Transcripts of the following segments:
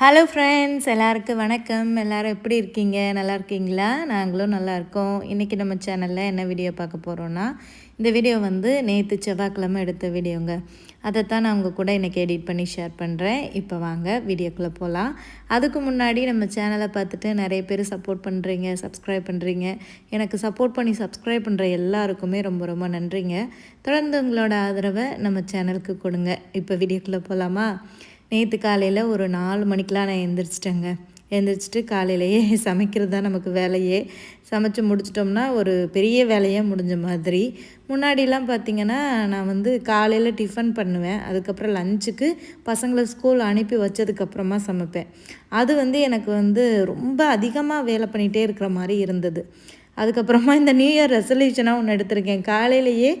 Hello friends எல்லாருக்கும் வணக்கம். எல்லோரும் எப்படி இருக்கீங்க? நல்லா இருக்கீங்களா? நாங்களும் நல்லா இருக்கோம். இன்றைக்கி நம்ம சேனலில் என்ன வீடியோ பார்க்க போகிறோன்னா இந்த வீடியோ வந்து நேற்று செவ்வாய்க்கிழமை எடுத்த வீடியோங்க அதைத்தான் நான் உங்கள் கூட இன்றைக்கி எடிட் பண்ணி ஷேர் பண்ணுறேன் இப்போ வாங்க வீடியோக்குள்ளே போகலாம் அதுக்கு முன்னாடி நம்ம சேனலை பார்த்துட்டு நிறைய பேர் சப்போர்ட் பண்ணுறீங்க சப்ஸ்கிரைப் பண்ணுறீங்க எனக்கு சப்போர்ட் பண்ணி சப்ஸ்கிரைப் பண்ணுற எல்லாருக்குமே ரொம்ப ரொம்ப நன்றிங்க. தொடர்ந்து உங்களோட ஆதரவை நம்ம சேனலுக்கு கொடுங்க. இப்போ வீடியோக்குள்ளே போகலாமா நேற்று காலையில் ஒரு நாலு மணிக்கெலாம் நான் எழுந்திரிச்சிட்டேங்க எழுந்திரிச்சிட்டு காலையிலேயே சமைக்கிறது தான் நமக்கு வேலையே. சமைச்சு முடிச்சிட்டோம்னா ஒரு பெரிய வேலையாக முடிஞ்ச மாதிரி. முன்னாடிலாம் பார்த்திங்கன்னா நான் வந்து காலையில் டிஃபன் பண்ணுவேன். அதுக்கப்புறம் லஞ்சுக்கு பசங்களை ஸ்கூல் அனுப்பி வச்சதுக்கப்புறமா சமைப்பேன். அது வந்து எனக்கு வந்து ரொம்ப அதிகமாக வேலை பண்ணிகிட்டே இருக்கிற மாதிரி இருந்தது. அதுக்கப்புறமா இந்த நியூ இயர் ரெசல்யூஷனாக ஒன்று எடுத்திருக்கேன். காலையிலேயே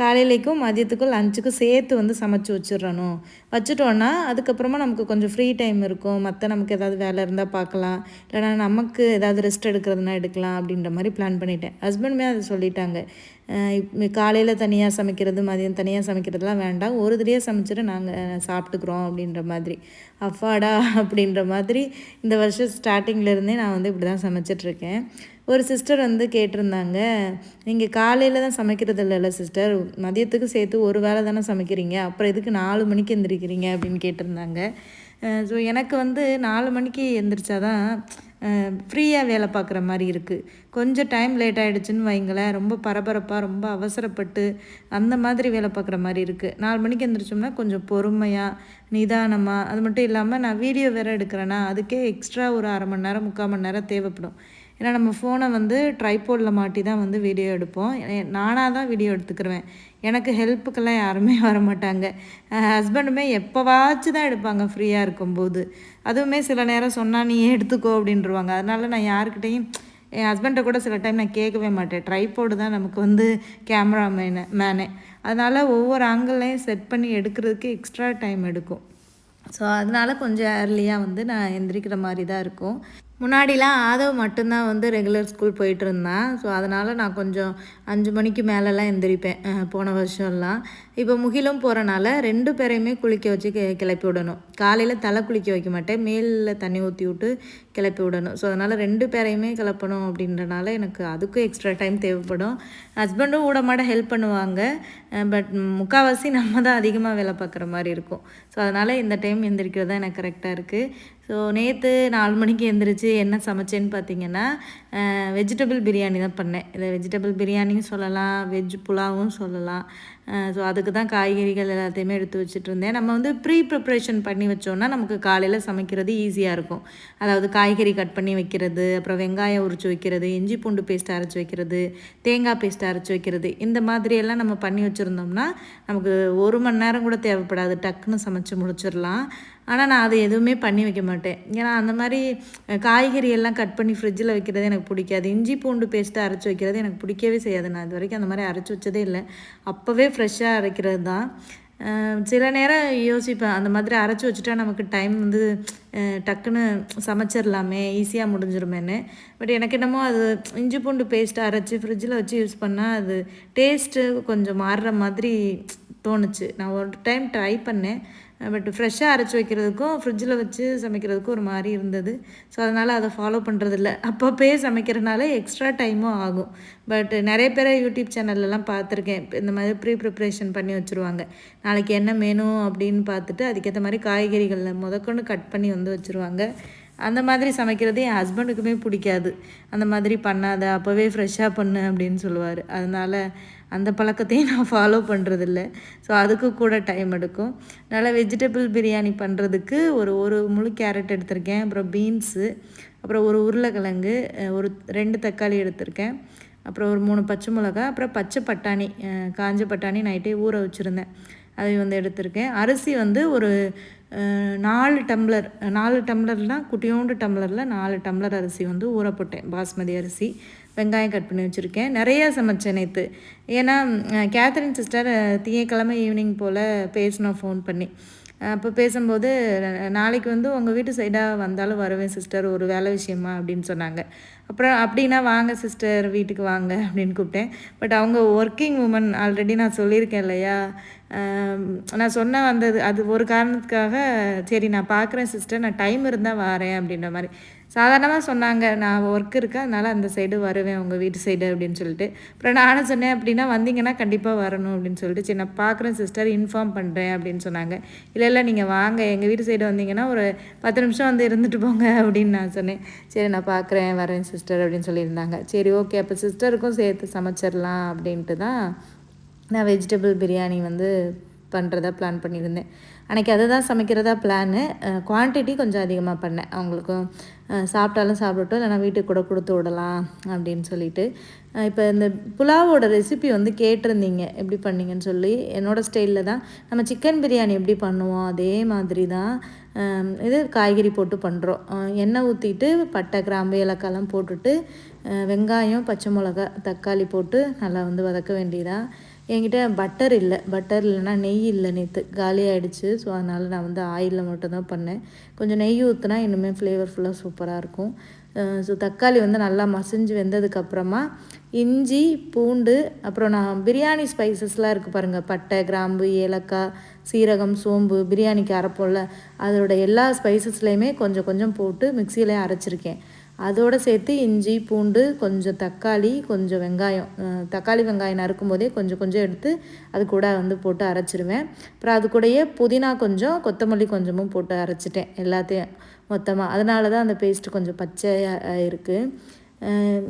காலையிலைக்கும் மதியத்துக்கும் லஞ்சுக்கும் சேர்த்து வந்து சமைச்சு வச்சிடணும். வச்சுட்டோன்னா அதுக்கப்புறமா நமக்கு கொஞ்சம் ஃப்ரீ டைம் இருக்கும். மற்ற நமக்கு ஏதாவது வேலை இருந்தால் பார்க்கலாம். இல்லைனா நமக்கு ஏதாவது ரெஸ்ட் எடுக்கிறதுனா எடுக்கலாம் அப்படின்ற மாதிரி பிளான் பண்ணிட்டேன். ஹஸ்பண்டுமே அதை சொல்லிட்டாங்க. காலையில் தனியாக சமைக்கிறது மதியம் தனியாக சமைக்கிறதுலாம் வேண்டாம். ஒரு தடையாக சமைச்சிட்டு நாங்கள் சாப்பிட்டுக்குறோம் அப்படின்ற மாதிரி. அஃபாடா அப்படின்ற மாதிரி இந்த வருஷம் ஸ்டார்டிங்லேருந்தே நான் வந்து இப்படி தான் சமைச்சிட்ருக்கேன் ஒரு சிஸ்டர் வந்து கேட்டிருந்தாங்க. நீங்கள் காலையில் தான் சமைக்கிறது இல்லைல்ல சிஸ்டர் மதியத்துக்கு சேர்த்து ஒரு வேளை தானே சமைக்கிறீங்க. அப்புறம் எதுக்கு நாலு மணிக்கு எந்திரிக்கிறீங்க அப்படின்னு கேட்டிருந்தாங்க. ஸோ எனக்கு வந்து நாலு மணிக்கு எந்திரிச்சாதான் ஃப்ரீயாக வேலை பார்க்குற மாதிரி இருக்குது கொஞ்சம் டைம் லேட் ஆகிடுச்சின்னு வைங்களேன். ரொம்ப பரபரப்பாக ரொம்ப அவசரப்பட்டு அந்த மாதிரி வேலை பார்க்குற மாதிரி இருக்குது நாலு மணிக்கு எந்திரிச்சோம்னா கொஞ்சம் பொறுமையாக நிதானமாக அது மட்டும் இல்லாமல் நான் வீடியோ வேறு எடுக்கிறேன்னா அதுக்கே எக்ஸ்ட்ரா ஒரு அரை மணி நேரம் முக்கால் மணி நேரம் தேவைப்படும். ஏன்னா நம்ம ஃபோனை வந்து ட்ரைபோர்டில் மாட்டி தான் வந்து வீடியோ எடுப்போம். நானாக தான் வீடியோ எடுத்துக்கிருவேன். எனக்கு ஹெல்ப்புக்கெல்லாம் யாருமே வர மாட்டாங்க ஹஸ்பண்டுமே எப்போவாச்சும் தான் எடுப்பாங்க ஃப்ரீயாக இருக்கும்போது. அதுவுமே சில நேரம் சொன்னால் நீ எடுத்துக்கோ அப்படின்றவாங்க அதனால நான் யாருக்கிட்டேயும் என் ஹஸ்பண்டை கூட சில டைம் நான் கேட்கவே மாட்டேன். ட்ரைபோர்டு தான் நமக்கு வந்து கேமரா மேனு மேனே அதனால் ஒவ்வொரு ஆங்கிளையும் செட் பண்ணி எடுக்கிறதுக்கு எக்ஸ்ட்ரா டைம் எடுக்கும். ஸோ அதனால் கொஞ்சம் ஏர்லியாக வந்து நான் எந்திரிக்கிற மாதிரி தான் இருக்கும். முன்னாடிலாம் ஆதவ் மட்டும்தான் வந்து ரெகுலர் ஸ்கூல் போயிட்டு இருந்தான் ஸோ அதனால் நான் கொஞ்சம் அஞ்சு மணிக்கு மேலெலாம் எந்திரிப்பேன் போன வருஷம்லாம். இப்போ முகிலும் போகிறனால ரெண்டு பேரையுமே குளிக்க வச்சு கிளப்பி விடணும். காலையில் தலை குளிக்க வைக்க மாட்டேன் மேலில் தண்ணி ஊற்றி விட்டு கிளப்பி விடணும். ஸோ அதனால் ரெண்டு பேரையுமே கிளப்பணும் அப்படின்றனால எனக்கு அதுக்கும் எக்ஸ்ட்ரா டைம் தேவைப்படும். ஹஸ்பண்டும் கூட மாட ஹெல்ப் பண்ணுவாங்க பட் முக்கால்வாசி நம்ம தான் அதிகமாக வேலை பார்க்குற மாதிரி இருக்கும். ஸோ அதனால் இந்த டைம் எந்திரிக்கிறது தான் எனக்கு கரெக்டாக இருக்குது ஸோ நேற்று நாலு மணிக்கு எழுந்திரிச்சு என்ன சமைச்சேன்னு பார்த்தீங்கன்னா வெஜிடபிள் பிரியாணி தான் பண்ணேன். இதை வெஜிடபிள் பிரியாணியும் சொல்லலாம் வெஜ் புலாவும் சொல்லலாம். ஸோ அதுக்கு தான் காய்கறிகள் எல்லாத்தையுமே எடுத்து வச்சுட்டு இருந்தேன். நம்ம வந்து ப்ரீ ப்ரிப்ரேஷன் பண்ணி வச்சோன்னா நமக்கு காலையில் சமைக்கிறது ஈஸியாக இருக்கும். அதாவது காய்கறி கட் பண்ணி வைக்கிறது அப்புறம் வெங்காயம் உரிச்சு வைக்கிறது இஞ்சி பூண்டு பேஸ்ட் அரைச்சி வைக்கிறது தேங்காய் பேஸ்ட் அரைச்சி வைக்கிறது. இந்த மாதிரியெல்லாம் நம்ம பண்ணி வச்சுருந்தோம்னா நமக்கு ஒரு மணி நேரம் கூட தேவைப்படாது. டக்குன்னு சமைச்சு முடிச்சிடலாம். ஆனால் நான் அதை எதுவுமே பண்ணி வைக்க மாட்டேன். ஏன்னா அந்த மாதிரி காய்கறி எல்லாம் கட் பண்ணி ஃப்ரிட்ஜில் வைக்கிறது எனக்கு பிடிக்காது. இஞ்சி பூண்டு பேஸ்ட்டு அரைச்சி வைக்கிறது எனக்கு பிடிக்கவே செய்யாது. நான் இது வரைக்கும் அந்த மாதிரி அரைச்சி வச்சதே இல்லை. அப்போவே ஃப்ரெஷ்ஷாக அரைக்கிறது தான். சில நேரம் யோசிப்பேன். அந்த மாதிரி அரைச்சி வச்சுட்டா நமக்கு டைம் வந்து டக்குன்னு சமைச்சிடலாமே ஈஸியாக முடிஞ்சிருமேன்னு. பட் எனக்கு என்னமோ அது இஞ்சி பூண்டு பேஸ்ட்டு அரைச்சி ஃப்ரிட்ஜில் வச்சு யூஸ் பண்ணால் அது டேஸ்ட்டு கொஞ்சம் மாறுற மாதிரி தோணுச்சு. நான் ஒரு டைம் ட்ரை பண்ணேன். பட் ஃப்ரெஷ்ஷாக அரைச்சி வைக்கிறதுக்கும் ஃப்ரிட்ஜில் வச்சு சமைக்கிறதுக்கும் ஒரு மாதிரி இருந்தது. ஸோ அதனால் அதை ஃபாலோ பண்ணுறதில்ல அப்பப்போயே சமைக்கிறனால எக்ஸ்ட்ரா டைமும் ஆகும். பட் நிறைய பேரை யூடியூப் சேனல்லலாம் பார்த்துருக்கேன். இந்த மாதிரி ப்ரீ ப்ரிப்ரேஷன் பண்ணி வச்சுருவாங்க. நாளைக்கு என்ன வேணும் அப்படின்னு பார்த்துட்டு அதுக்கேற்ற மாதிரி காய்கறிகளில் முதற்கொண்டு கட் பண்ணி வந்து வச்சுருவாங்க. அந்த மாதிரி சமைக்கிறது என் ஹஸ்பண்டுக்குமே பிடிக்காது. அந்த மாதிரி பண்ணாத அப்போவே ஃப்ரெஷ்ஷாக பண்ணு அப்படின்னு சொல்லுவார். அதனால் அந்த பழக்கத்தையும் நான் ஃபாலோ பண்ணுறதில்ல ஸோ அதுக்கு கூட டைம் எடுக்கும். நல்லா வெஜிடபிள் பிரியாணி பண்ணுறதுக்கு ஒரு ஒரு முழு கேரட் எடுத்திருக்கேன். அப்புறம் பீன்ஸு அப்புறம் ஒரு உருளைக்கிழங்கு ஒரு ரெண்டு தக்காளி எடுத்திருக்கேன். அப்புறம் ஒரு மூணு பச்சை மிளகா அப்புறம் பச்சை பட்டாணி காஞ்ச பட்டாணி நைட்டே ஊற வச்சுருந்தேன். அதை வந்து எடுத்திருக்கேன். அரிசி வந்து ஒரு நாலு டம்ளர் நாலு டம்ளர்னால் குட்டியோண்டு டம்ளரில் நாலு டம்ளர் அரிசி வந்து ஊற போட்டேன் பாஸ்மதி அரிசி. வெங்காயம் கட் பண்ணி வச்சுருக்கேன். நிறையா சமைச்சேன் நேற்று ஏன்னா கேத்ரின் சிஸ்டர் திங்கக்கிழமை ஈவினிங் போல் பேசினோம் ஃபோன் பண்ணி. அப்போ பேசும்போது நாளைக்கு வந்து உங்கள் வீட்டு சைடாக வந்தாலும் வருவேன் சிஸ்டர் ஒரு வேலை விஷயமா அப்படின்னு சொன்னாங்க. அப்புறம் அப்படின்னா வாங்க சிஸ்டர் வீட்டுக்கு வாங்க அப்படின்னு கூப்பிட்டேன். பட் அவங்க ஒர்க்கிங் உமன் ஆல்ரெடி நான் சொல்லியிருக்கேன் இல்லையா? நான் சொன்ன வந்தது அது ஒரு காரணத்துக்காக சரி நான் பார்க்குறேன் சிஸ்டர் நான் டைம் இருந்தால் வரேன் அப்படின்ற மாதிரி. சாதாரணமாக சொன்னாங்க நான் ஒர்க் இருக்கு அதனால் அந்த சைடு வருவேன் உங்கள் வீட்டு சைடு அப்படின்னு சொல்லிட்டு. அப்புறம் நானும் சொன்னேன் அப்படின்னா வந்தீங்கன்னா கண்டிப்பாக வரணும் அப்படின்னு சொல்லிட்டு. சரி நான் பார்க்குறேன் சிஸ்டர் இன்ஃபார்ம் பண்ணுறேன் அப்படின்னு சொன்னாங்க. இல்லை இல்லை நீங்கள் வாங்க எங்கள் வீட்டு சைடு வந்தீங்கன்னா ஒரு பத்து நிமிஷம் வந்து இருந்துட்டு போங்க அப்படின்னு நான் சொன்னேன். சரி நான் பார்க்குறேன் வரேன் சிஸ்டர் அப்படின்னு சொல்லியிருந்தாங்க. சரி ஓகே அப்போ சிஸ்டருக்கும் சேர்த்து சமைச்சிடலாம் அப்படின்ட்டு தான் நான் வெஜிடபிள் பிரியாணி வந்து பண்ணுறதா பிளான் பண்ணியிருந்தேன். அன்றைக்கி அதை தான் சமைக்கிறதா பிளானு குவான்டிட்டி கொஞ்சம் அதிகமாக பண்ணேன். அவங்களுக்கும் சாப்பிட்டாலும் சாப்பிடட்டும் இல்லைனா வீட்டுக்கு கூட கொடுத்து விடலாம் அப்படின்னு சொல்லிட்டு. இப்போ இந்த புலாவோட ரெசிபி வந்து கேட்டிருந்தீங்க. எப்படி பண்ணீங்கன்னு சொல்லி என்னோடய ஸ்டைலில் தான். நம்ம சிக்கன் பிரியாணி எப்படி பண்ணுவோம்? அதே மாதிரி தான் இது காய்கறி போட்டு பண்ணுறோம் எண்ணெய் ஊற்றிட்டு பட்டை கிராம்பு ஏலக்காயெல்லாம் போட்டுட்டு வெங்காயம் பச்சை மிளகா தக்காளி போட்டு நல்லா வந்து வதக்க வேண்டியதான் என்கிட்ட பட்டர் இல்லை. பட்டர் இல்லைன்னா நெய் இல்லை நேற்று காலி ஸோ அதனால் நான் வந்து ஆயிலில் மட்டும்தான் பண்ணேன். கொஞ்சம் நெய் ஊற்றுனா இன்னுமே ஃப்ளேவர்ஃபுல்லாக சூப்பராக இருக்கும். ஸோ தக்காளி வந்து நல்லா மசிஞ்சு வெந்ததுக்கப்புறமா இஞ்சி பூண்டு அப்புறம் நான் பிரியாணி ஸ்பைசஸ்லாம் இருக்குது பாருங்கள் பட்டை கிராம்பு ஏலக்காய் சீரகம் சோம்பு பிரியாணிக்கு அரைப்போம்ல. அதோட எல்லா ஸ்பைசஸ்லேயுமே கொஞ்சம் கொஞ்சம் போட்டு மிக்சியிலே அரைச்சிருக்கேன். அதோடு சேர்த்து இஞ்சி பூண்டு கொஞ்சம் தக்காளி கொஞ்சம் வெங்காயம் தக்காளி வெங்காயம் நறுக்கும் போதே கொஞ்சம் கொஞ்சம் எடுத்து அது கூட வந்து போட்டு அரைச்சிருவேன். அப்புறம் அது கூடயே புதினா கொஞ்சம் கொத்தமல்லி கொஞ்சமும் போட்டு அரைச்சிட்டேன் எல்லாத்தையும் மொத்தமாக அதனால தான் அந்த பேஸ்ட்டு கொஞ்சம் பச்சையாக இருக்குது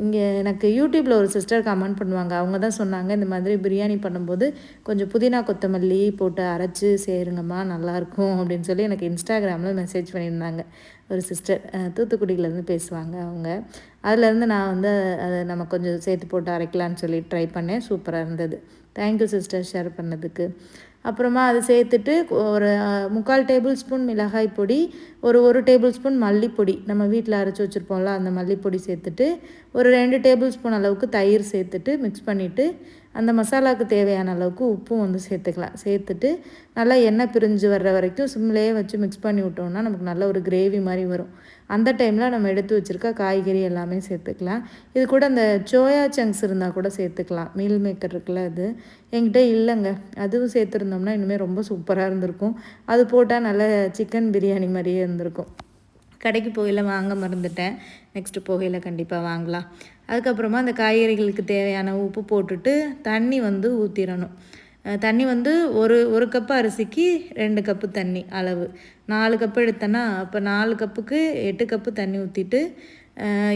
இங்கே எனக்கு யூடியூப்பில் ஒரு சிஸ்டர் கமெண்ட் பண்ணுவாங்க. அவங்க தான் சொன்னாங்க இந்த மாதிரி பிரியாணி பண்ணும்போது கொஞ்சம் புதினா கொத்தமல்லி போட்டு அரைச்சி சேருங்கம்மா நல்லாயிருக்கும் அப்படின்னு சொல்லி எனக்கு இன்ஸ்டாகிராமில் மெசேஜ் பண்ணியிருந்தாங்க. ஒரு சிஸ்டர் தூத்துக்குடியிலேருந்து பேசுவாங்க அவங்க. அதுலேருந்து நான் வந்து அதை நம்ம கொஞ்சம் சேர்த்து போட்டு அரைக்கலான்னு சொல்லி ட்ரை பண்ணேன். சூப்பராக இருந்தது. தேங்க்யூ சிஸ்டர் ஷேர் பண்ணதுக்கு. அப்புறமா அது சேர்த்துட்டு ஒரு முக்கால் டேபிள் ஸ்பூன் மிளகாய் பொடி ஒரு ஒரு டேபிள் ஸ்பூன் மல்லிப்பொடி. நம்ம வீட்டில் அரைச்சி வச்சுருப்போம்ல அந்த மல்லிப்பொடி சேர்த்துட்டு ஒரு ரெண்டு டேபிள் ஸ்பூன் அளவுக்கு தயிர் சேர்த்துட்டு மிக்ஸ் பண்ணிவிட்டு அந்த மசாலாவுக்கு தேவையான அளவுக்கு உப்பும் வந்து சேர்த்துக்கலாம். சேர்த்துட்டு நல்லா எண்ணெய் பிரிஞ்சு வர்ற வரைக்கும் சிம்லேயே வச்சு மிக்ஸ் பண்ணி விட்டோம்னா நமக்கு நல்ல ஒரு கிரேவி மாதிரி வரும். அந்த டைமில் நம்ம எடுத்து வச்சுருக்க காய்கறி எல்லாமே சேர்த்துக்கலாம். இது கூட அந்த சோயா சங்க்ஸ் இருந்தால் கூட சேர்த்துக்கலாம். மீல் மேக்கர் இருக்குல்ல அது. என்கிட்ட இல்லைங்க. அதுவும் சேர்த்துருந்தோம்னா இனிமேல் ரொம்ப சூப்பராக இருந்திருக்கும். அது போட்டால் நல்ல சிக்கன் பிரியாணி மாதிரியே இருந்திருக்கும். கடைக்கு போகையில் வாங்க மறந்துட்டேன். நெக்ஸ்ட்டு போகையில் கண்டிப்பாக வாங்கலாம். அதுக்கப்புறமா அந்த காய்கறிகளுக்கு தேவையான உப்பு போட்டுட்டு தண்ணி வந்து ஊற்றிடணும் தண்ணி வந்து ஒரு ஒரு கப்பு அரிசிக்கு ரெண்டு கப்பு தண்ணி அளவு. நாலு கப்பு எடுத்தேன்னா அப்போ நாலு கப்புக்கு எட்டு கப்பு தண்ணி ஊற்றிட்டு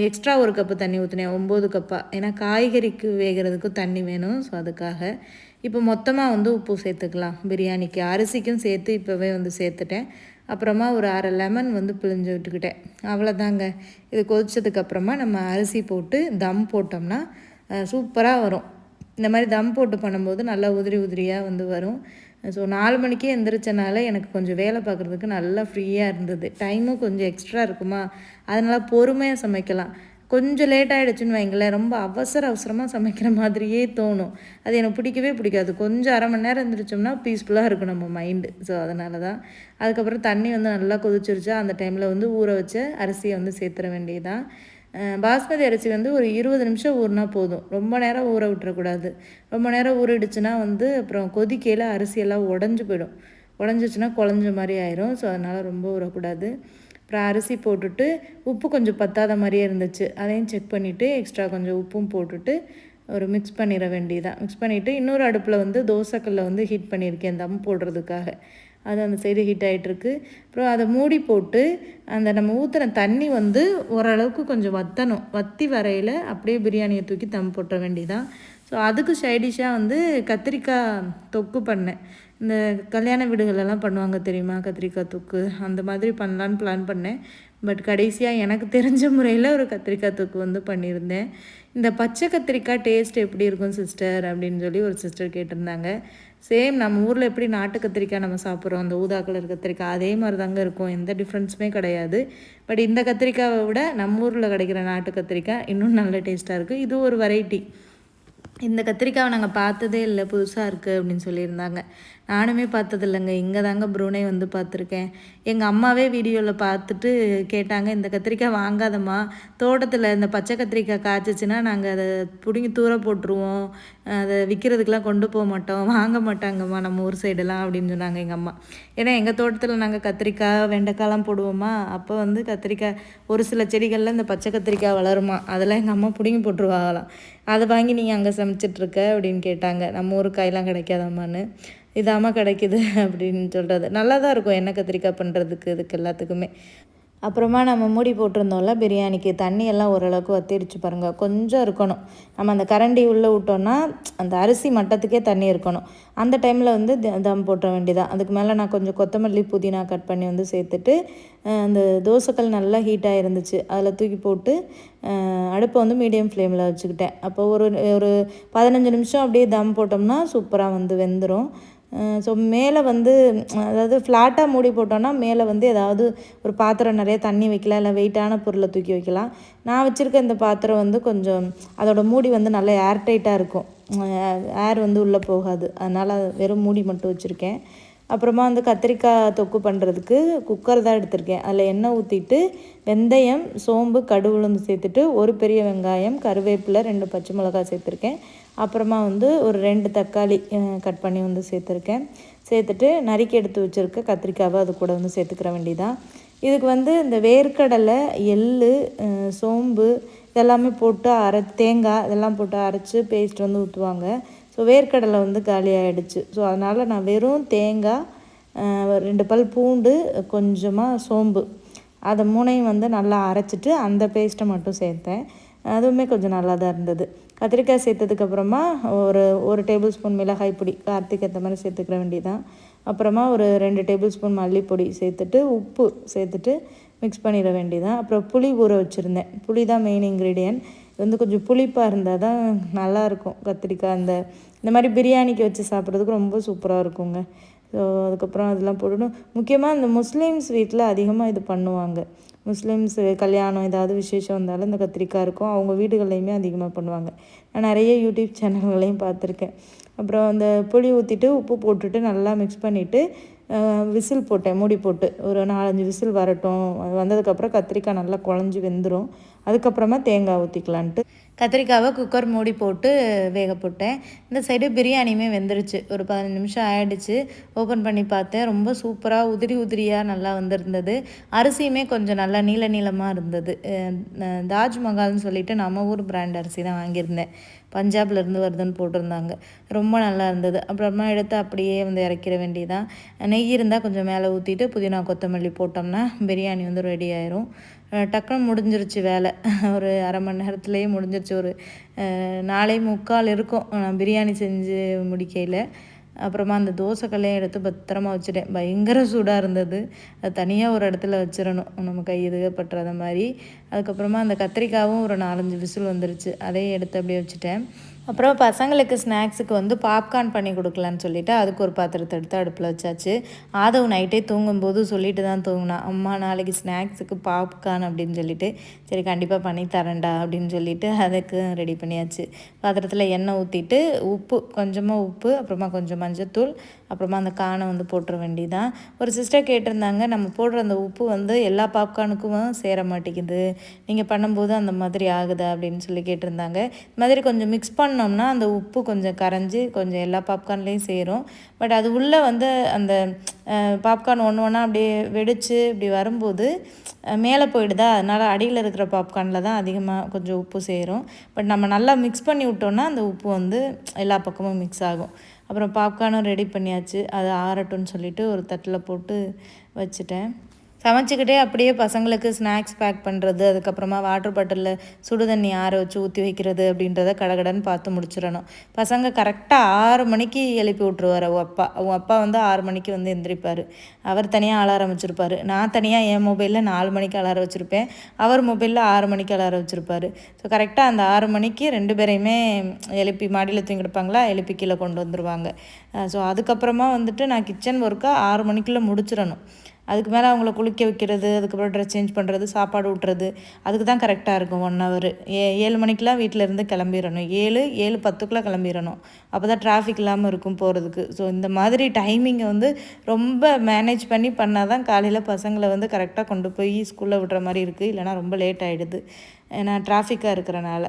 எக்ஸ்ட்ரா ஒரு கப்பு தண்ணி ஊற்றினேன் ஒம்பது கப்பாக ஏன்னா காய்கறிக்கு வேகிறதுக்கும் தண்ணி வேணும். ஸோ அதுக்காக இப்போ மொத்தமாக வந்து உப்பு சேர்த்துக்கலாம். பிரியாணிக்கு. அரிசிக்கும் சேர்த்து இப்போவே வந்து சேர்த்துட்டேன். அப்புறமா ஒரு அரை லெமன் வந்து பிழிஞ்சு விட்டுக்கிட்டேன். அவ்வளோதாங்க இது கொதிச்சதுக்கப்புறமா நம்ம அரிசி போட்டு தம் போட்டோம்னா சூப்பராக வரும். இந்த மாதிரி தம் போட்டு பண்ணும்போது நல்லா உதிரி உதிரியாக வந்து வரும். ஸோ நாலு மணிக்கே எந்திரிச்சனால எனக்கு கொஞ்சம் வேலை பார்க்குறதுக்கு நல்லா ஃப்ரீயாக இருந்தது. டைமும் கொஞ்சம் எக்ஸ்ட்ரா இருக்குமா? அதனால் பொறுமையாக சமைக்கலாம். கொஞ்சம் லேட் ஆகிடுச்சுன்னு வைங்களேன். ரொம்ப அவசர அவசரமாக சமைக்கிற மாதிரியே தோணும். அது எனக்கு பிடிக்கவே பிடிக்காது. கொஞ்சம் அரை மணி நேரம் இருந்துருச்சோம்னா பீஸ்ஃபுல்லாக இருக்கும் நம்ம மைண்டு ஸோ அதனால தான் அதுக்கப்புறம் தண்ணி வந்து நல்லா கொதிச்சிருச்சா அந்த டைமில் வந்து ஊற வச்ச அரிசியை வந்து சேர்த்துற வேண்டியதான் பாஸ்மதி அரிசி வந்து ஒரு இருபது நிமிஷம் ஊறினா போதும். ரொம்ப நேரம் ஊற விட்டுறக்கூடாது. ரொம்ப நேரம் ஊறிடுச்சுன்னா வந்து அப்புறம் கொதிக்கையில் அரிசியெல்லாம் உடஞ்சி போயிடும். உடஞ்சிச்சுன்னா குழஞ்ச மாதிரி ஆயிரும். ஸோ அதனால் ரொம்ப ஊறக்கூடாது. அப்புறம் அரிசி போட்டுட்டு உப்பு கொஞ்சம் பத்தாத மாதிரியே இருந்துச்சு. அதையும் செக் பண்ணிவிட்டு எக்ஸ்ட்ரா கொஞ்சம் உப்பும் போட்டுட்டு ஒரு மிக்ஸ் பண்ணிட வேண்டியதான் மிக்ஸ் பண்ணிவிட்டு இன்னொரு அடுப்பில் வந்து தோசைக்கல்லை வந்து ஹீட் பண்ணியிருக்கேன் தம் போடுறதுக்காக. அது அந்த சைடு ஹீட் ஆகிட்டுருக்கு அப்புறம் அதை மூடி போட்டு அந்த நம்ம ஊற்றுன தண்ணி வந்து ஓரளவுக்கு கொஞ்சம் வற்றணும் வத்தி வரையில் அப்படியே பிரியாணியை தூக்கி தம் போட்டுற வேண்டியதான் ஸோ அதுக்கு சைடிஷாக வந்து கத்திரிக்காய் தொக்கு பண்ணேன். இந்த கல்யாண வீடுகளெல்லாம் பண்ணுவாங்க தெரியுமா? கத்திரிக்காய் தொக்கு. அந்த மாதிரி பண்ணலான்னு பிளான் பண்ணேன். பட் கடைசியாக எனக்கு தெரிஞ்ச முறையில் ஒரு கத்திரிக்காய் தொக்கு வந்து பண்ணியிருந்தேன். இந்த பச்சை கத்திரிக்காய் டேஸ்ட் எப்படி இருக்கும் சிஸ்டர் அப்படின்னு சொல்லி ஒரு சிஸ்டர் கேட்டிருந்தாங்க. சேம் நம்ம ஊரில் எப்படி நாட்டு கத்திரிக்காய் நம்ம சாப்பிட்றோம்? அந்த ஊதா கலர் கத்திரிக்காய் அதே மாதிரி தாங்க இருக்கும். எந்த டிஃப்ரென்ஸுமே கிடையாது. பட் இந்த கத்திரிக்காவை விட நம்ம ஊரில் கிடைக்கிற நாட்டு கத்திரிக்காய் இன்னும் நல்ல டேஸ்ட்டாக இருக்குது இது ஒரு வெரைட்டி இந்த கத்திரிக்காவை நாங்கள் பார்த்ததே இல்லை. புதுசாக இருக்குது அப்படின்னு சொல்லியிருந்தாங்க. நானுமே பார்த்தது இல்லைங்க இங்கே தாங்க ப்ரூனே வந்து பார்த்துருக்கேன். எங்கள் அம்மாவே வீடியோவில் பார்த்துட்டு கேட்டாங்க இந்த கத்திரிக்காய் வாங்காதம்மா. தோட்டத்தில் இந்த பச்சை கத்திரிக்காய் காய்ச்சிச்சின்னா நாங்கள் அதை பிடுங்கி தூர போட்டுருவோம். அதை விற்கிறதுக்கெலாம் கொண்டு போக மாட்டோம். வாங்க மாட்டாங்கம்மா. நம்ம ஊர் சைடெல்லாம் அப்படின்னு சொன்னாங்க எங்கள் அம்மா. ஏன்னா எங்கள் தோட்டத்தில் நாங்கள் கத்திரிக்காய் வெண்டைக்காய்லாம் போடுவோமா அப்போ வந்து கத்திரிக்காய் ஒரு சில செடிகளில் இந்த பச்சை கத்திரிக்காய் வளருமா? அதெல்லாம் எங்கள் அம்மா பிடுங்கி போட்டுருவாங்களாம். அதை வாங்கி நீங்கள் அங்கே சமைச்சிட்ருக்க அப்படின்னு கேட்டாங்க. நம்ம ஊர் காயெல்லாம் கிடைக்காதாம்மான்னு. இதாமல் கிடைக்குது அப்படின்னு சொல்கிறது நல்லா தான் இருக்கும் எண்ணெய் கத்திரிக்காய் பண்ணுறதுக்கு இதுக்கு எல்லாத்துக்குமே. அப்புறமா நம்ம மூடி போட்டிருந்தோம்ல பிரியாணிக்கு. தண்ணி எல்லாம் ஓரளவுக்கு வத்திடுச்சு பாருங்கள் கொஞ்சம் இருக்கணும். நம்ம அந்த கரண்டி உள்ளே விட்டோன்னா அந்த அரிசி மட்டத்துக்கே தண்ணி இருக்கணும். அந்த டைமில் வந்து தம் போட்ட வேண்டியதான் அதுக்கு மேலே நான் கொஞ்சம் கொத்தமல்லி புதினா கட் பண்ணி வந்து சேர்த்துட்டு அந்த தோசைக்கல் நல்லா ஹீட்டாக இருந்துச்சு அதில் தூக்கி போட்டு அடுப்பை வந்து மீடியம் ஃப்ளேமில் வச்சுக்கிட்டேன். அப்போ ஒரு ஒரு பதினஞ்சு நிமிஷம் அப்படியே தம் போட்டோம்னா சூப்பராக வந்து வெந்துடும் ஸோ மேலே வந்து அதாவது ஃப்ளாட்டாக மூடி போட்டோன்னா மேலே வந்து ஏதாவது ஒரு பாத்திரம் நிறைய தண்ணி வைக்கலாம் இல்லை வெயிட்டான பொருளை தூக்கி வைக்கலாம். நான் வச்சுருக்க இந்த பாத்திரம் வந்து கொஞ்சம் அதோட மூடி வந்து நல்லா ஏர் டைட்டாக இருக்கும். ஏர் வந்து உள்ளே போகாது. அதனால் வெறும் மூடி மட்டும் வச்சுருக்கேன். அப்புறமா வந்து கத்திரிக்காய் தொக்கு பண்ணுறதுக்கு குக்கர் தான் எடுத்திருக்கேன். அதில் எண்ணெய் ஊற்றிட்டு வெந்தயம் சோம்பு கடுவுளுந்து சேர்த்துட்டு ஒரு பெரிய வெங்காயம் கருவேப்பிலை ரெண்டு பச்சை மிளகாய் சேர்த்துருக்கேன். அப்புறமா வந்து ஒரு ரெண்டு தக்காளி கட் பண்ணி வந்து சேர்த்துருக்கேன். சேர்த்துட்டு நறுக்கி எடுத்து வச்சுருக்க கத்திரிக்காவை அது கூட வந்து சேர்த்துக்கிற வேண்டியதான் இதுக்கு வந்து இந்த வேர்க்கடலை எள் சோம்பு இதெல்லாமே போட்டு அரை தேங்காய் இதெல்லாம் போட்டு அரைச்சி பேஸ்ட் வந்து ஊற்றுவாங்க ஸோ வேர்க்கடலை வந்து காலியாகிடுச்சு ஸோ அதனால் நான் வெறும் தேங்காய் ரெண்டு பல் பூண்டு கொஞ்சமாக சோம்பு. அதை மூணையும் வந்து நல்லா அரைச்சிட்டு அந்த பேஸ்ட்டை மட்டும் சேர்த்தேன். அதுவுமே கொஞ்சம் நல்லா தான் இருந்தது. கத்திரிக்காய் சேர்த்ததுக்கப்புறமா ஒரு ஒரு டேபிள் ஸ்பூன் மிளகாய் பொடி கார்த்திக் ஏற்ற மாதிரி சேர்த்துக்கிற வேண்டியதான் அப்புறமா ஒரு ரெண்டு டேபிள் ஸ்பூன் மல்லிப்பொடி சேர்த்துட்டு உப்பு சேர்த்துட்டு மிக்ஸ் பண்ணிட வேண்டியதான் அப்புறம் புளி ஊற வச்சுருந்தேன். புளி தான் மெயின் இன்க்ரீடியன்ட் இது வந்து கொஞ்சம் புளிப்பாக இருந்தால் தான் நல்லாயிருக்கும் கத்திரிக்காய் அந்த இந்த மாதிரி பிரியாணிக்கு வச்சு சாப்பிட்றதுக்கு ரொம்ப சூப்பராக இருக்குங்க. ஸோ அதுக்கப்புறம் அதெல்லாம் போடணும். முக்கியமாக இந்த முஸ்லீம்ஸ் வீட்டில் அதிகமாக இது பண்ணுவாங்க. முஸ்லீம்ஸ் கல்யாணம் ஏதாவது விசேஷம் வந்தாலும் இந்த கத்திரிக்காய் இருக்கும். அவங்க வீடுகள்லையுமே அதிகமாக பண்ணுவாங்க. நான் நிறைய யூடியூப் சேனல்களையும் பார்த்துருக்கேன். அப்புறம் அந்த புளி ஊற்றிட்டு உப்பு போட்டுட்டு நல்லா மிக்ஸ் பண்ணிவிட்டு விசில் போட்டேன். மூடி போட்டு. ஒரு நாலஞ்சு விசில் வரட்டும். வந்ததுக்கப்புறம் கத்திரிக்காய் நல்லா குழஞ்சி வெந்துடும் அதுக்கப்புறமா தேங்காய் ஊற்றிக்கலான்ட்டு கத்திரிக்காவை குக்கர் மூடி போட்டு வேக போட்டேன். இந்த சைடு பிரியாணியுமே வெந்துருச்சு. ஒரு பதினஞ்சு நிமிஷம் ஆயிடுச்சு. ஓப்பன் பண்ணி பார்த்தேன். ரொம்ப சூப்பராக உதிரி உதிரியாக நல்லா வந்திருந்தது. அரிசியுமே கொஞ்சம் நல்லா நீள நீளமாக இருந்தது. தாஜ்மஹால்னு சொல்லிட்டு நம்ம ஊர் பிராண்ட் அரிசி தான் வாங்கியிருந்தேன். பஞ்சாப்லேருந்து வருதுன்னு போட்டிருந்தாங்க. ரொம்ப நல்லா இருந்தது. அப்புறமா எடுத்து அப்படியே வந்து இறக்கிற வேண்டியதான் நெய் இருந்தால் கொஞ்சம் மேலே ஊற்றிட்டு புதினா கொத்தமல்லி போட்டோம்னா பிரியாணி வந்து ரெடி ஆயிரும். டக்குன்னு முடிஞ்சிருச்சு வேலை. ஒரு அரை மணி நேரத்துலேயே முடிஞ்சிருச்சு. ஒரு நாளை முக்கால் இருக்கும். நான் பிரியாணி செஞ்சு முடிக்கையில். அப்புறமா அந்த தோசைக்கல்லையும் எடுத்து பத்திரமா வச்சுட்டேன். பயங்கர சூடாக இருந்தது. அது தனியாக ஒரு இடத்துல வச்சிடணும். நம்ம கை இதுகப்பட்டுறத மாதிரி. அதுக்கப்புறமா அந்த கத்திரிக்காவும் ஒரு நாலஞ்சு விசில் வந்துருச்சு. அதையும் எடுத்து அப்படியே வச்சுட்டேன். அப்புறம் பசங்களுக்கு ஸ்நாக்ஸுக்கு வந்து பாப்கார்ன் பண்ணி கொடுக்கலான்னு சொல்லிவிட்டு அதுக்கு ஒரு பாத்திரத்தை எடுத்து அடுப்பில் வச்சாச்சு. ஆதவ் நைட்டே தூங்கும்போது சொல்லிட்டு தான் தூங்கினான் அம்மா நாளைக்கு ஸ்நாக்ஸுக்கு பாப்கார்ன் அப்படின்னு சொல்லிட்டு சரி கண்டிப்பாக பண்ணி தரேன்டா அப்படின்னு சொல்லிட்டு அதுக்கு ரெடி பண்ணியாச்சு. பாத்திரத்தில் எண்ணெய் ஊற்றிட்டு உப்பு கொஞ்சமாக உப்பு அப்புறமா கொஞ்சம் மஞ்சத்தூள் அப்புறமா அந்த கானை வந்து போட்டுற வேண்டிதான். ஒரு சிஸ்டர் கேட்டிருந்தாங்க நம்ம போடுற அந்த உப்பு வந்து எல்லா பாப்கார்னுக்கும் சேர மாட்டேங்குது. நீங்கள் பண்ணும்போது அந்த மாதிரி ஆகுதா அப்படின்னு சொல்லி கேட்டிருந்தாங்க. இது மாதிரி கொஞ்சம் மிக்ஸ் பண்ணோம்னா அந்த உப்பு கொஞ்சம் கரைஞ்சி கொஞ்சம் எல்லா பாப்கார்ன்லேயும் சேரும். பட் அது உள்ளே வந்து அந்த பாப்கார்ன் ஒன்று ஒன்றா அப்படியே வெடித்து இப்படி வரும்போது மேலே போயிடுதா? அதனால் அடியில் இருக்கிற பாப்கார்னில் தான் அதிகமாக கொஞ்சம் உப்பு சேரும். பட் நம்ம நல்லா மிக்ஸ் பண்ணி விட்டோன்னா அந்த உப்பு வந்து எல்லா பக்கமும் மிக்ஸ் ஆகும். அப்புறம் பாப்கார்னும் ரெடி பண்ணியாச்சு. அது ஆறட்டும்னு சொல்லிவிட்டு ஒரு தட்டில் போட்டு வச்சுட்டேன். சமைச்சிக்கிட்டே அப்படியே பசங்களுக்கு ஸ்நாக்ஸ் பேக் பண்ணுறது அதுக்கப்புறமா வாட்டர் பாட்டிலில் சுடு தண்ணி ஆற வச்சு ஊற்றி வைக்கிறது அப்படின்றத கடகடன்னு பார்த்து முடிச்சிடணும். பசங்க கரெக்டாக ஆறு மணிக்கு எழுப்பி விட்ருவார் அவள் அப்பா அவன் அப்பா வந்து ஆறு மணிக்கு வந்து எந்திரிப்பார். அவர் தனியாக அலாரம் வச்சுருப்பார். நான் தனியாக என் மொபைலில் நாலு மணிக்கு அலாரம் வச்சுருப்பேன். அவர் மொபைலில் ஆறு மணிக்கு அலாரம் வச்சுருப்பார். ஸோ கரெக்டாக அந்த ஆறு மணிக்கு ரெண்டு பேரையுமே எழுப்பி மாடியில் தூங்கிடுப்பாங்களா எழுப்பி கீழே கொண்டு வந்துடுவாங்க ஸோ அதுக்கப்புறமா வந்துட்டு நான் கிச்சன் ஒர்க்கை ஆறு மணிக்குள்ளே முடிச்சிடணும். அதுக்கு மேலே அவங்கள குளிக்க வைக்கிறது அதுக்கப்புறம் ட்ரெஸ் சேஞ்ச் பண்ணுறது சாப்பாடு ஊட்டுறது அதுக்கு தான் கரெக்டாக இருக்கும் ஒன் ஹவர் ஏ ஏழு மணிக்கெலாம் வீட்டிலேருந்து கிளம்பிடணும். ஏழு ஏழு பத்துக்குள்ளே கிளம்பிடணும். அப்போ தான் டிராஃபிக் இல்லாமல் இருக்கும் போகிறதுக்கு ஸோ இந்த மாதிரி டைமிங்கை வந்து ரொம்ப மேனேஜ் பண்ணி பண்ணால் தான் காலையில் பசங்களை வந்து கரெக்டாக கொண்டு போய் ஸ்கூலில் விடுற மாதிரி இருக்குது இல்லைனா ரொம்ப லேட் ஆகிடுது ஏன்னா டிராஃபிக்காக இருக்கிறனால.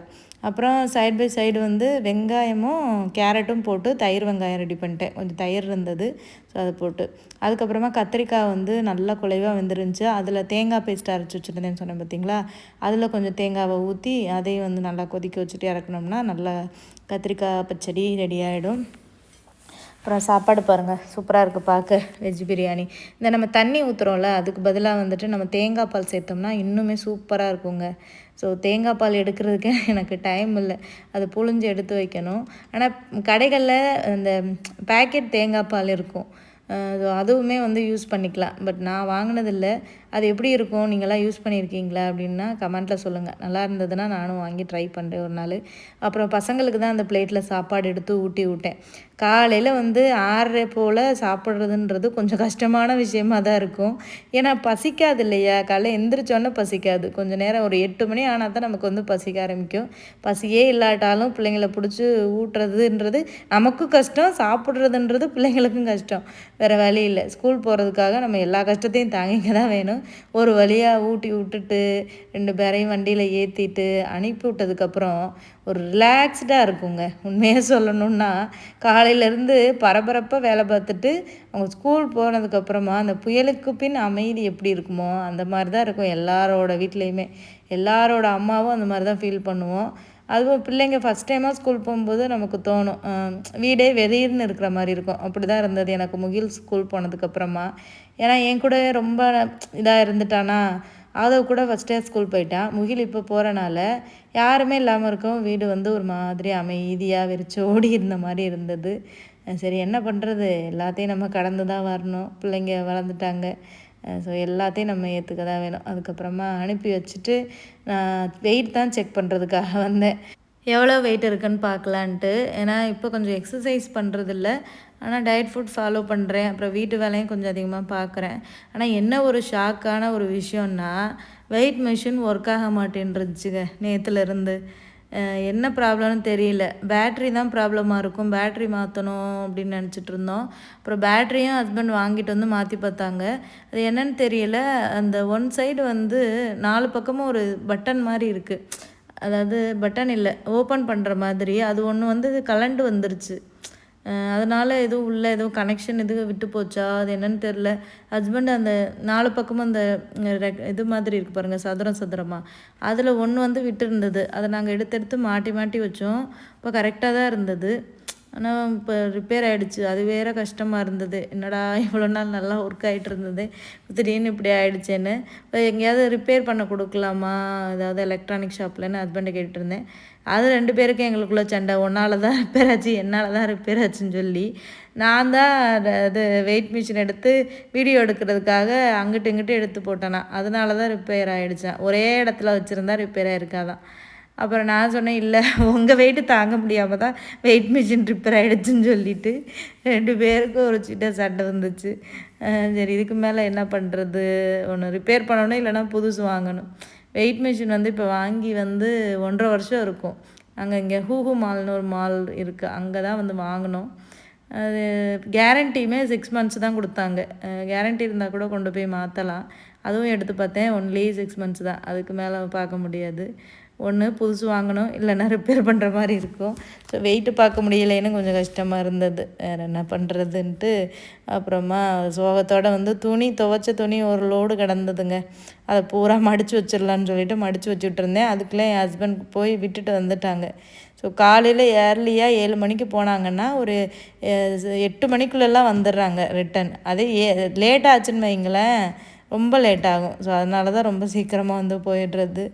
அப்புறம் சைட் பை சைடு வந்து வெங்காயமும் கேரட்டும் போட்டு தயிர் வெங்காயம் ரெடி பண்ணிட்டேன். கொஞ்சம் தயிர் இருந்தது. ஸோ அதை போட்டு. அதுக்கப்புறமா கத்திரிக்காய் வந்து நல்லா குலைவாக வெந்துருந்துச்சு. அதில் தேங்காய் பேஸ்ட் அரைச்சி வச்சுருந்தேன்னு சொன்னேன் பார்த்தீங்களா அதில் கொஞ்சம் தேங்காவை ஊற்றி அதையும் வந்து நல்லா கொதிக்க வச்சுட்டு இறக்கணும்னா நல்லா கத்திரிக்காய் பச்சடி ரெடி ஆகிடும் அப்புறம் சாப்பாடு பாருங்கள் சூப்பராக இருக்குது பார்க்க வெஜ் பிரியாணி. இந்த நம்ம தண்ணி ஊற்றுறோம்ல அதுக்கு பதிலாக வந்துட்டு நம்ம தேங்காய் பால் சேர்த்தோம்னா இன்னுமே சூப்பராக இருக்குங்க. ஸோ தேங்காய் பால் எடுக்கிறதுக்கு எனக்கு டைம் இல்லை. அது புழிஞ்சு எடுத்து வைக்கணும். ஆனால் கடைகளில் இந்த பேக்கெட் தேங்காய் பால் இருக்கும். அதுவுமே வந்து யூஸ் பண்ணிக்கலாம். பட் நான் வாங்கினதில்லை. அது எப்படி இருக்கும்? நீங்களாம் யூஸ் பண்ணியிருக்கீங்களா? அப்படின்னா கமெண்ட்டில் சொல்லுங்கள் நல்லா இருந்ததுன்னா நானும் வாங்கி ட்ரை பண்ணுறேன் ஒரு நாள். அப்புறம் பசங்களுக்கு தான் அந்த பிளேட்டில் சாப்பாடு எடுத்து ஊட்டி விட்டேன். காலையில் வந்து ஆறரை போல் சாப்பிட்றதுன்றது கொஞ்சம் கஷ்டமான விஷயமா தான் இருக்கும். ஏன்னா பசிக்காது இல்லையா? காலையில் எந்திரிச்சோன்னே பசிக்காது. கொஞ்சம் நேரம் ஒரு எட்டு மணி ஆனால் தான் நமக்கு வந்து பசிக்க ஆரம்பிக்கும். பசியே இல்லாட்டாலும் பிள்ளைங்களை பிடிச்சி ஊட்டுறதுன்றது நமக்கும் கஷ்டம் சாப்பிட்றதுன்றது பிள்ளைங்களுக்கும் கஷ்டம். வேறு வழி இல்லை. ஸ்கூல் போகிறதுக்காக நம்ம எல்லா கஷ்டத்தையும் தாங்கிக்க தான் வேணும். ஒரு வழியாக ஊட்டி விட்டுட்டு ரெண்டு பேரையும் வண்டியில் ஏற்றிட்டு அனுப்பி விட்டதுக்கப்புறம் ஒரு ரிலாக்ஸ்டாக இருக்குங்க. உண்மையாக சொல்லணுன்னா காலையிலேருந்து பரபரப்பாக வேலை பார்த்துட்டு அவங்க ஸ்கூல் போனதுக்கப்புறமா அந்த புயலுக்கு பின் அமைதி எப்படி இருக்குமோ அந்த மாதிரி தான் இருக்கும் எல்லாரோட வீட்லேயுமே. எல்லாரோட அம்மாவும் அந்த மாதிரி தான் ஃபீல் பண்ணுவோம். அதுவும் பிள்ளைங்க ஃபஸ்ட் டைமாக ஸ்கூல் போகும்போது நமக்கு தோணும். வீடே வெதிர்னு இருக்கிற மாதிரி இருக்கும். அப்படி தான் இருந்தது. எனக்கு முகில் ஸ்கூல் போனதுக்கப்புறமா ஏன்னா என் கூட ரொம்ப இதாக இருந்துட்டானா? ஆதவ் கூட ஃபஸ்ட்டே ஸ்கூல் போயிட்டான் முகில் இப்போ போகிறனால யாருமே இல்லாமல் இருக்கும் வீடு வந்து ஒரு மாதிரி அமைதியாக விரிச்சு ஓடி இருந்த மாதிரி இருந்தது. சரி என்ன பண்ணுறது எல்லாத்தையும் நம்ம கடந்து தான் வரணும். பிள்ளைங்க வளர்ந்துட்டாங்க. ஸோ எல்லாத்தையும் நம்ம ஏற்றுக்க தான் வேணும். அதுக்கப்புறமா அனுப்பி வச்சுட்டு நான் வெயிட் தான் செக் பண்ணுறதுக்காக வந்தேன். எவ்வளோ வெயிட் இருக்குன்னு பார்க்கலான்ட்டு. ஏன்னா இப்போ கொஞ்சம் எக்ஸசைஸ் பண்ணுறதில்ல ஆனால் டயட் ஃபுட் ஃபாலோ பண்ணுறேன் அப்புறம் வீட்டு வேலையும் கொஞ்சம் அதிகமாக பார்க்குறேன். ஆனால் என்ன ஒரு ஷாக்கான ஒரு விஷயம்னா வெயிட் மிஷின் ஒர்க் ஆக மாட்டேன்ருச்சுங்க நேற்றுலேருந்து என்ன ப்ராப்ளம்னு தெரியல. பேட்ரி தான் ப்ராப்ளமாக இருக்கும். பேட்ரி மாற்றணும் அப்படின்னு நினச்சிட்டு இருந்தோம். அப்புறம் பேட்ரியும் ஹஸ்பண்ட் வாங்கிட்டு வந்து மாற்றி பார்த்தாங்க. அது என்னன்னு தெரியல. அந்த ஒன் சைடு வந்து நாலு பக்கமும் ஒரு பட்டன் மாதிரி இருக்குது அதாவது பட்டன் இல்லை ஓப்பன் பண்ணுற மாதிரி. அது ஒன்று வந்து கலண்டு வந்துருச்சு. அதனால் எதுவும் உள்ள எதுவும் கனெக்ஷன் எதுவும் விட்டு போச்சா? அது என்னன்னு தெரில ஹஸ்பண்ட் அந்த நாலு பக்கமும் அந்த இது மாதிரி இருக்குது பாருங்கள் சதுரம் சதுரமாக அதில் ஒன்று வந்து விட்டு இருந்தது அதை நாங்கள் எடுத்தெடுத்து மாட்டி மாட்டி வச்சோம். இப்போ கரெக்டாக தான் இருந்தது. ஆனால் இப்போ ரிப்பேர் ஆகிடுச்சு அது வேறு கஷ்டமாக இருந்தது. என்னடா இவ்வளோ நாள் நல்லா ஒர்க் ஆகிட்டு இருந்தது. திடீர்னு இப்படி ஆகிடுச்சேன்னு இப்போ எங்கேயாவது ரிப்பேர் பண்ண கொடுக்கலாமா? அதாவது எலக்ட்ரானிக் ஷாப்லன்னு ஹஸ்பண்டை கேட்டுருந்தேன் அது ரெண்டு பேருக்கும் எங்களுக்குள்ளே சண்டை. ஒன்றால் தான் ரிப்பேர் ஆச்சு என்னால் தான் ரிப்பேர் ஆச்சுன்னு சொல்லி. நான் தான் அது வெயிட் மிஷின் எடுத்து வீடியோ எடுக்கிறதுக்காக அங்கிட்டு இங்கிட்டு எடுத்து போட்டேனா. அதனால தான் ரிப்பேர் ஆகிடுச்சேன் ஒரே இடத்துல வச்சுருந்தா ரிப்பேர் ஆகிருக்காதான் அப்புறம் நான் சொன்னேன் இல்லை உங்கள் வெயிட்டு தாங்க முடியாமல் தான் வெயிட் மிஷின் ரிப்பேர் ஆகிடுச்சுன்னு சொல்லிவிட்டு ரெண்டு பேருக்கும் ஒரு சின்ன சண்டை வந்துச்சு. சரி இதுக்கு மேலே என்ன பண்ணுறது ஒன்று ரிப்பேர் பண்ணணும் இல்லைனா புதுசு வாங்கணும். வெயிட் மிஷின் வந்து இப்போ வாங்கி வந்து ஒன்றரை வருஷம் இருக்கும். அங்கே இங்கே ஹூஹூ மால்னு ஒரு மால் இருக்குது அங்கே தான் வந்து வாங்கினோம் அது கேரண்டியுமே சிக்ஸ் மந்த்ஸ் தான் கொடுத்தாங்க. கேரண்டி இருந்தால் கூட கொண்டு போய் மாற்றலாம் அதுவும் எடுத்து பார்த்தேன் ஒன்லி சிக்ஸ் மந்த்ஸ் தான். அதுக்கு மேலே பார்க்க முடியாது. ஒன்று புதுசு வாங்கணும் இல்லைன்னா ரிப்பேர் பண்ணுற மாதிரி இருக்கும். ஸோ வெயிட்டு பார்க்க முடியலைன்னு கொஞ்சம் கஷ்டமாக இருந்தது. வேறு என்ன பண்ணுறதுன்ட்டு அப்புறமா சோகத்தோடு வந்து துணி துவைச்ச துணி ஒரு லோடு கிடந்ததுங்க. அதை பூரா மடித்து வச்சிடலான்னு சொல்லிட்டு மடித்து வச்சுட்டு இருந்தேன். அதுக்குள்ளே என் ஹஸ்பண்ட் போய் விட்டுட்டு வந்துட்டாங்க. ஸோ காலையில் ஏர்லியாக ஏழு மணிக்கு போனாங்கன்னா ஒரு எட்டு மணிக்குள்ளெல்லாம் வந்துடுறாங்க ரிட்டன் அதே ஏ லேட் ஆச்சுன்னு வைங்களேன் ரொம்ப லேட் ஆகும். ஸோ அதனால தான் ரொம்ப சீக்கிரமாக வந்து போயிடுறது.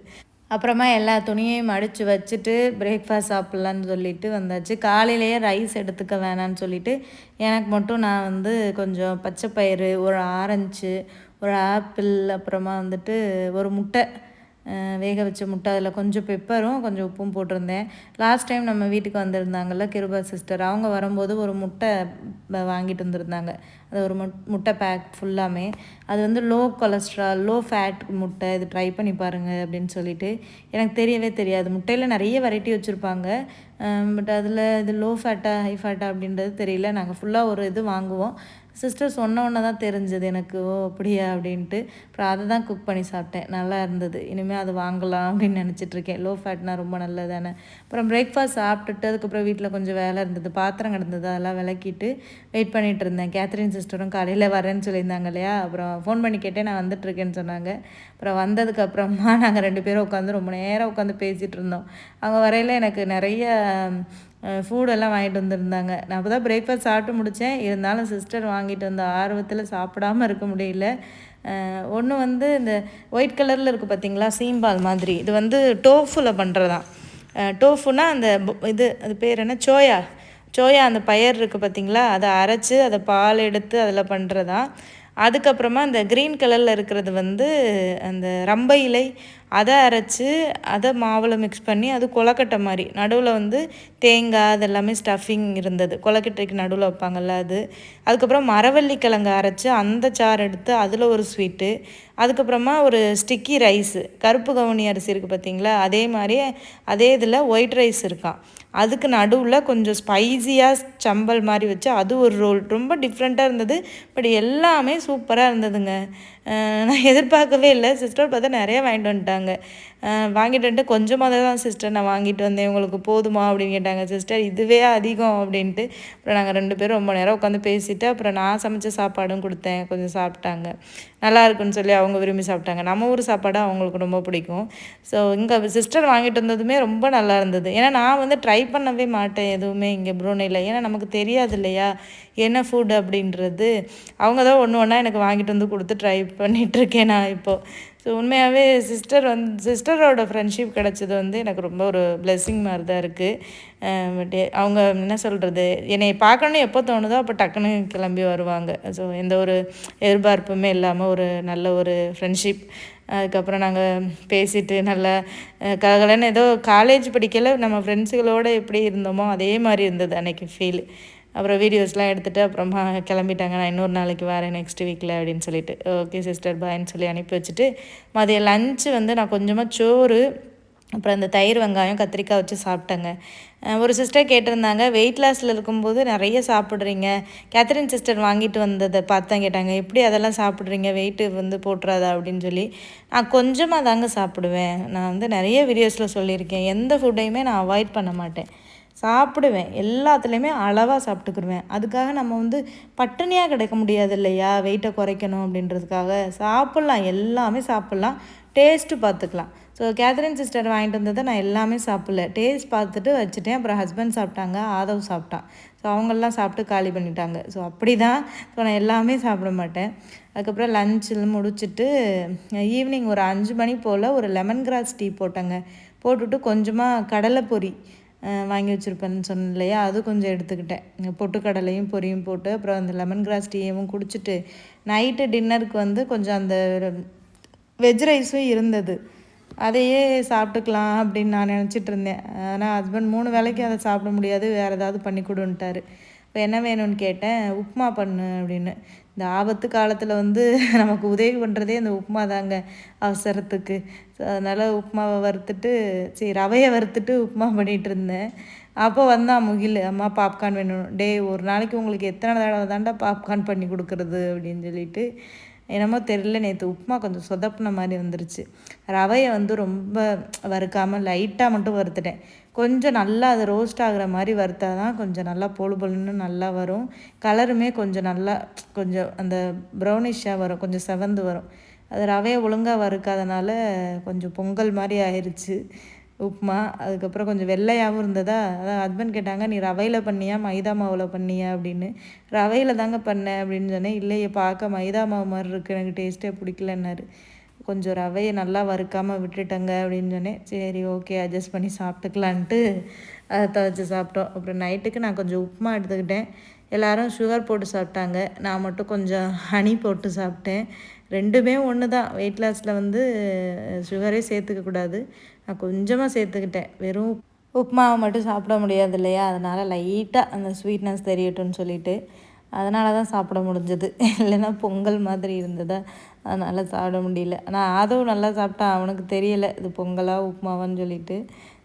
அப்புறமா எல்லா துணியையும் மடித்து வச்சுட்டு பிரேக்ஃபாஸ்ட் சாப்பிட்லான்னு சொல்லிட்டு வந்தாச்சு. காலையிலேயே ரைஸ் எடுத்துக்க வேணான்னு சொல்லிட்டு எனக்கு மட்டும் நான் வந்து கொஞ்சம் பச்சை பயிறு ஒரு ஆரஞ்சு ஒரு ஆப்பிள் அப்புறமா வந்துட்டு ஒரு முட்டை வேக வச்ச முட்டை அதில் கொஞ்சம் பெப்பரும் கொஞ்சம் உப்பும் போட்டிருந்தேன். லாஸ்ட் டைம் நம்ம வீட்டுக்கு வந்திருந்தாங்கல்ல கிருபா சிஸ்டர் அவங்க வரும்போது ஒரு முட்டை வாங்கிட்டு வந்திருந்தாங்க. அது ஒரு முட் முட்டை பேக் ஃபுல்லாமே அது வந்து லோ கொலஸ்ட்ரால் லோ ஃபேட் முட்டை இது ட்ரை பண்ணி பாருங்கள் அப்படின்னு சொல்லிட்டு. எனக்கு தெரியவே தெரியாது. முட்டையில் நிறைய வெரைட்டி வச்சுருப்பாங்க. பட் அதில் இது லோ ஃபேட்டா ஹை ஃபேட்டா அப்படின்றது தெரியல. நாங்கள் ஃபுல்லாக ஒரு இது வாங்குவோம். சிஸ்டர் சொன்ன ஒன்று தான் தெரிஞ்சது எனக்கு. ஓ அப்படியா? அப்படின்ட்டு. அப்புறம் அதை தான் குக் பண்ணி சாப்பிட்டேன். நல்லா இருந்தது. இனிமேல் அது வாங்கலாம் அப்படின்னு நினச்சிட்டு இருக்கேன். லோ ஃபேட்னா ரொம்ப நல்லதானே அப்புறம் பிரேக்ஃபாஸ்ட் சாப்பிட்டுட்டு அதுக்கப்புறம் வீட்டில் கொஞ்சம் வேலை இருந்தது. பாத்திரம் கிடந்தது. அதெல்லாம் விளக்கிட்டு வெயிட் பண்ணிகிட்டு இருந்தேன். கேத்ரின் சிஸ்டரும் காலையில் வரேன்னு சொல்லியிருந்தாங்க இல்லையா? அப்புறம் ஃபோன் பண்ணி கேட்டேன். நான் வந்துட்டுருக்கேன்னு சொன்னாங்க. அப்புறம் வந்ததுக்கப்புறமா நாங்கள் ரெண்டு பேரும் உட்காந்து ரொம்ப நேரம் உட்காந்து பேசிகிட்டு இருந்தோம். அவங்க வரையில் எனக்கு நிறைய ஃபூடெல்லாம் வாங்கிட்டு வந்திருந்தாங்க. நான் அப்போ தான் பிரேக்ஃபாஸ்ட் சாப்பிட்டு முடித்தேன் இருந்தாலும் சிஸ்டர் வாங்கிட்டு வந்த ஆர்வத்தில் சாப்பிடாம இருக்க முடியல. ஒன்று வந்து இந்த ஒயிட் கலரில் இருக்குது பார்த்தீங்களா சீம்பால் மாதிரி. இது வந்து டோஃபில் பண்ணுறதான் டோஃபுனா அந்த இது அது பேர் என்ன? சோயா சோயா அந்த பயர் இருக்குது பார்த்தீங்களா அதை அரைச்சி அதை பால் எடுத்து அதில் பண்ணுறதான் அதுக்கப்புறமா அந்த க்ரீன் கலரில் இருக்கிறது வந்து அந்த ரம்பை இலை அதை அரைச்சி அதை மாவில் மிக்ஸ் பண்ணி அது கொலக்கட்டை மாதிரி. நடுவில் வந்து தேங்காய் அதெல்லாமே ஸ்டஃபிங் இருந்தது. கொலக்கட்டைக்கு நடுவில் வைப்பாங்கல்ல அது. அதுக்கப்புறம் மரவள்ளி கிழங்கு அரைச்சி அந்த சாறு எடுத்து அதில் ஒரு ஸ்வீட்டு அதுக்கப்புறமா ஒரு ஸ்டிக்கி ரைஸு கருப்பு கவுனி அரிசி இருக்குது பார்த்தீங்களா அதே மாதிரி அதே இதில் ஒயிட் ரைஸ் இருக்கான் அதுக்கு நடுவில் கொஞ்சம் ஸ்பைசியாக சம்பல் மாதிரி வச்சு அது ஒரு ரோல் ரொம்ப டிஃப்ரெண்ட்டாக இருந்தது பட் எல்லாமே சூப்பராக இருந்ததுங்க. நான் எதிர்பார்க்கவே இல்லை. சிஸ்டர் பார்த்தா நிறைய வாங்கிட்டு வந்துட்டாங்க. வாங்கிட்டு வந்துட்டு கொஞ்சமாக தான் சிஸ்டர் நான் வாங்கிட்டு வந்தேன். உங்களுக்கு போதுமா அப்படின்னு கேட்டாங்க. சிஸ்டர் இதுவே அதிகம் அப்படின்ட்டு. அப்புறம் நாங்கள் ரெண்டு பேரும் ரொம்ப நேரம் உட்காந்து பேசிவிட்டு அப்புறம் நான் சமைச்ச சாப்பாடும் கொடுத்தேன். கொஞ்சம் சாப்பிட்டாங்க. நல்லா இருக்குன்னு சொல்லி அவங்க விரும்பி சாப்பிட்டாங்க. நம்ம ஊர் சாப்பாடு அவங்களுக்கு ரொம்ப பிடிக்கும். ஸோ இங்கே சிஸ்டர் வாங்கிட்டு வந்ததுமே ரொம்ப நல்லா இருந்தது. ஏன்னா நான் வந்து ட்ரை பண்ணவே மாட்டேன் எதுவுமே இங்கே ப்ரூனேயில் ஏன்னா நமக்கு தெரியாது இல்லையா? என்ன ஃபுட் அப்படின்றது. அவங்க தான் ஒன்று ஒன்றா எனக்கு வாங்கிட்டு வந்து கொடுத்து ட்ரை பண்ணிகிட்ருக்கேன் நான் இப்போது ஸோ உண்மையாகவே சிஸ்டர் வந்து சிஸ்டரோட ஃப்ரெண்ட்ஷிப் கிடச்சது வந்து எனக்கு ரொம்ப ஒரு பிளெஸ்ஸிங் மாதிரி தான் இருக்குது பட் அவங்க என்ன சொல்கிறது என்னை பார்க்கணுன்னு எப்போ தோணுதோ அப்போ டக்குன்னு கிளம்பி வருவாங்க. ஸோ எந்த ஒரு எதிர்பார்ப்புமே இல்லாமல் ஒரு நல்ல ஒரு ஃப்ரெண்ட்ஷிப் அதுக்கப்புறம் நாங்கள் பேசிட்டு நல்லா கலகலன்னு ஏதோ காலேஜ் படிக்கல நம்ம ஃப்ரெண்ட்ஸுகளோட எப்படி இருந்தோமோ அதே மாதிரி இருந்தது அன்றைக்கி ஃபீல் அப்புறம் வீடியோஸ்லாம் எடுத்துகிட்டு அப்புறமா கிளம்பிட்டாங்க. நான் இன்னொரு நாளைக்கு வரேன் நெக்ஸ்ட் வீக்கில் அப்படின்னு சொல்லிட்டு. ஓகே சிஸ்டர் பாய்ன்னு சொல்லி அனுப்பி வச்சுட்டு மதியம் லஞ்சு வந்து நான் கொஞ்சமாக சோறு அப்புறம் இந்த தயிர் வெங்காயம் கத்திரிக்காய் வச்சு சாப்பிட்டேங்க. ஒரு சிஸ்டர் கேட்டிருந்தாங்க வெயிட் லாஸில் இருக்கும்போது நிறைய சாப்பிட்றீங்க. கேத்ரின் சிஸ்டர் வாங்கிட்டு வந்ததை பார்த்தா கேட்டாங்க. எப்படி அதெல்லாம் சாப்பிட்றீங்க? வெயிட்டு வந்து போட்டுறாதா அப்படின்னு சொல்லி. நான் கொஞ்சமாக தாங்க சாப்பிடுவேன். நான் வந்து நிறைய வீடியோஸில் சொல்லியிருக்கேன். எந்த ஃபுட்டையுமே நான் அவாய்ட் பண்ண மாட்டேன். சாப்பிடுவேன். எல்லாத்துலேயுமே அளவாக சாப்பிட்டுக்கிடுவேன் அதுக்காக நம்ம வந்து பட்டினியாக கிடைக்க முடியாது இல்லையா? வெயிட்டை குறைக்கணும் அப்படின்றதுக்காக சாப்பிட்லாம். எல்லாமே சாப்பிட்லாம். டேஸ்ட்டு பார்த்துக்கலாம். ஸோ கேத்ரின் சிஸ்டர் வாங்கிட்டு வந்ததை நான் எல்லாமே சாப்பிடல. டேஸ்ட் பார்த்துட்டு வச்சுட்டேன். அப்புறம் ஹஸ்பண்ட் சாப்பிட்டாங்க. ஆதவ் சாப்பிட்டான். ஸோ அவங்கெல்லாம் சாப்பிட்டு காலி பண்ணிட்டாங்க. ஸோ அப்படி தான் ஸோ நான் எல்லாமே சாப்பிட மாட்டேன். அதுக்கப்புறம் லஞ்சில் முடிச்சுட்டு ஈவினிங் ஒரு அஞ்சு மணி போல் ஒரு லெமன் கிராஸ் டீ போட்டேங்க. போட்டுட்டு கொஞ்சமாக கடலை வாங்கி வச்சுருப்பேன்னு சொன்னேன் இல்லையா? அது கொஞ்சம் எடுத்துக்கிட்டேன். பொட்டுக்கடலையும் பொரியும் போட்டு அப்புறம் அந்த லெமன் கிராஸ் டீயவும் குடிச்சிட்டு நைட்டு டின்னருக்கு வந்து கொஞ்சம் அந்த வெஜ் ரைஸும் இருந்தது. அதையே சாப்பிட்டுக்கலாம் அப்படின்னு நான் நினச்சிட்டு இருந்தேன். ஆனால் ஹஸ்பண்ட் மூணு வேலைக்கு அதை சாப்பிட முடியாது. வேறு ஏதாவது பண்ணி கொடுன்ட்டாரு. இப்போ என்ன வேணும்னு கேட்டேன் உப்புமா பண்ணு அப்படின்னு. இந்த ஆபத்து காலத்தில் வந்து நமக்கு உதவி பண்ணுறதே இந்த உப்புமா தாங்க அவசரத்துக்கு. ஸோ அதனால் உப்புமாவை வறுத்துட்டு சரி ரவையை வறுத்துட்டு உப்புமா பண்ணிகிட்டு இருந்தேன். அப்போ வந்தான் முகில் அம்மா பாப்கார்ன் வேணும். டே ஒரு நாளைக்கு உங்களுக்கு எத்தனை தடவை தாண்டா பாப்கார்ன் பண்ணி கொடுக்குறது? அப்படின்னு சொல்லிட்டு என்னமோ தெரியல நேற்று உப்புமா கொஞ்சம் சொதப்புன மாதிரி வந்துருச்சு ரவையை வந்து ரொம்ப வறுக்காமல் லைட்டாக மட்டும் வறுத்துட்டேன். கொஞ்சம் நல்லா அது ரோஸ்ட் ஆகிற மாதிரி வறுத்தா தான் கொஞ்சம் நல்லா பொழு பொழுன்னு நல்லா வரும். கலருமே கொஞ்சம் நல்லா கொஞ்சம் அந்த ப்ரௌனிஷாக வரும் கொஞ்சம் செவந்து வரும். அது ரவையை ஒழுங்காக வறுக்காதனால கொஞ்சம் பொங்கல் மாதிரி ஆயிடுச்சு உப்புமா அதுக்கப்புறம் கொஞ்சம் வெள்ளையாகவும் இருந்ததா? அதான் ஹஸ்பண்ட் கேட்டாங்க நீ ரவையில் பண்ணியா மைதா மாவில் பண்ணியா? அப்படின்னு. ரவையில் தாங்க பண்ணேன் அப்படின்னு சொன்னேன். இல்லையே பார்க்க மைதா மாவு மாதிரி இருக்குது எனக்கு டேஸ்ட்டே பிடிக்கலன்னாரு. கொஞ்சம் ரவையை நல்லா வறுக்காமல் விட்டுட்டேங்க அப்படின்னு சொன்னேன். சரி ஓகே அட்ஜஸ்ட் பண்ணி சாப்பிட்டுக்கலான்ட்டு அதை துவைச்சி சாப்பிட்டோம். அப்புறம் நைட்டுக்கு நான் கொஞ்சம் உப்புமா எடுத்துக்கிட்டேன். எல்லோரும் சுகர் போட்டு சாப்பிட்டாங்க. நான் மட்டும் கொஞ்சம் ஹனி போட்டு சாப்பிட்டேன். ரெண்டுமே ஒன்று தான் வெயிட் லாஸில் வந்து சுகரே சேர்த்துக்கக்கூடாது நான் கொஞ்சமாக சேர்த்துக்கிட்டேன். வெறும் உப்புமாவை மட்டும் சாப்பிட முடியாது இல்லையா அதனால் லைட்டாக அந்த ஸ்வீட்னஸ் தெரியட்டும்னு சொல்லிட்டு அதனால தான் சாப்பிட முடிஞ்சது. இல்லைன்னா பொங்கல் மாதிரி இருந்ததா? அதனால் சாப்பிட முடியல. ஆனால் அதுவும் நல்லா சாப்பிட்டா அவனுக்கு தெரியலை இது பொங்கலாக உப்புமாவான்னு சொல்லிட்டு.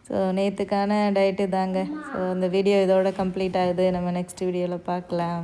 ஸோ நேற்றுக்கான டயட்டு தாங்க. ஸோ அந்த வீடியோ இதோட கம்ப்ளீட் ஆகுது. நம்ம நெக்ஸ்ட் வீடியோவில் பார்க்கலாம்.